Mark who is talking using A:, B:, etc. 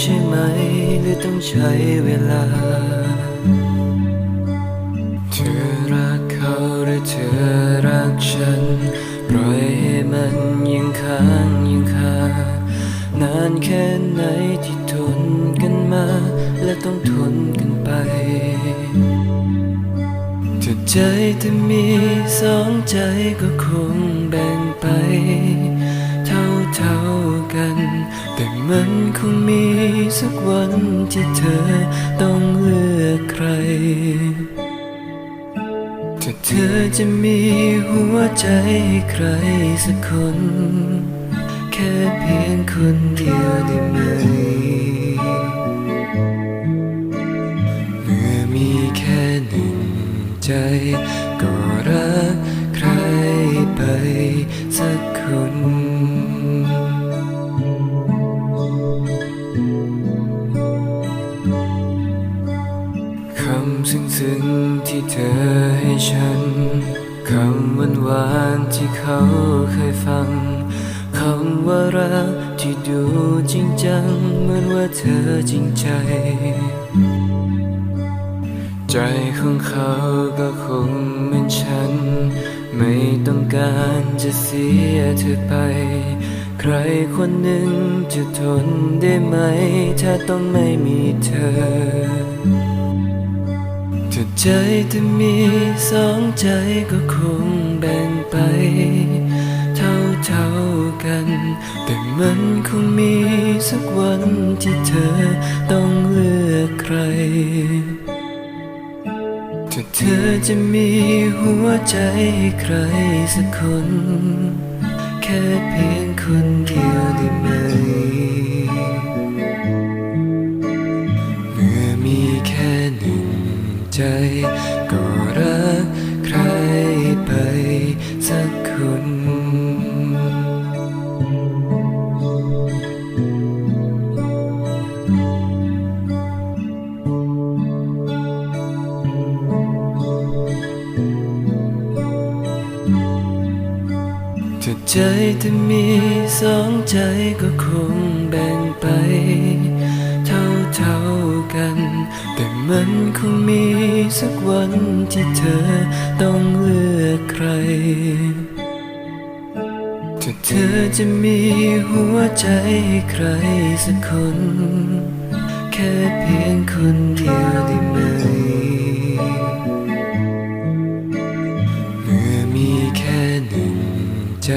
A: ใช่ไหมหรือต้องใช้เวลา ธอรักเขาหรือเธอรักฉัน ปล่อยให้มันยังค้างยังคานานแค่ไหนที่ทนกันมา และต้องทนกันไปถ้าใจจะมีสองใจก็คงแบ่งไป เท่าเท่าๆกัน แต่มันคงมีสักวันที่เธอต้องเลือกใคร ถ้าเธอจะมีหัวใจให้ใครสักคน แค่เพียงคนเดียวได้ไหม เมื่อมีแค่หนึ่งใจ ก็รักใครไปสักคน ซึ้งๆที่เธอให้ฉัน คำหวานหวานที่เขาเคยฟัง คำว่ารักที่ดูจริงจัง เหมือนว่าเธอจริงใจ ใจของเขาก็คงเหมือนฉัน ไม่ต้องการจะเสียเธอไป ใครคนหนึ่งจะทนได้ไหม ถ้าต้องไม่มีเธอ ใจจะมีสองใจก็คงแบ่งไป เท่าเท่าๆกัน แต่มันคงมีสักวันที่เธอต้องเลือกใคร ถ้าเธอจะมีหัวใจให้ใครสักคน แค่เพียงคนเดียวได้ไหม ก็รักใครไปสักคนถ้าใจจะมีสองใจก็คงแบ่ มันคงมีสักวันที่เธอต้องเลือกใคร ถ้าเธอจะมีหัวใจให้ใครสักคน แค่เพียงคนเดียวได้ไหม เมื่อมีแค่หนึ่งใจ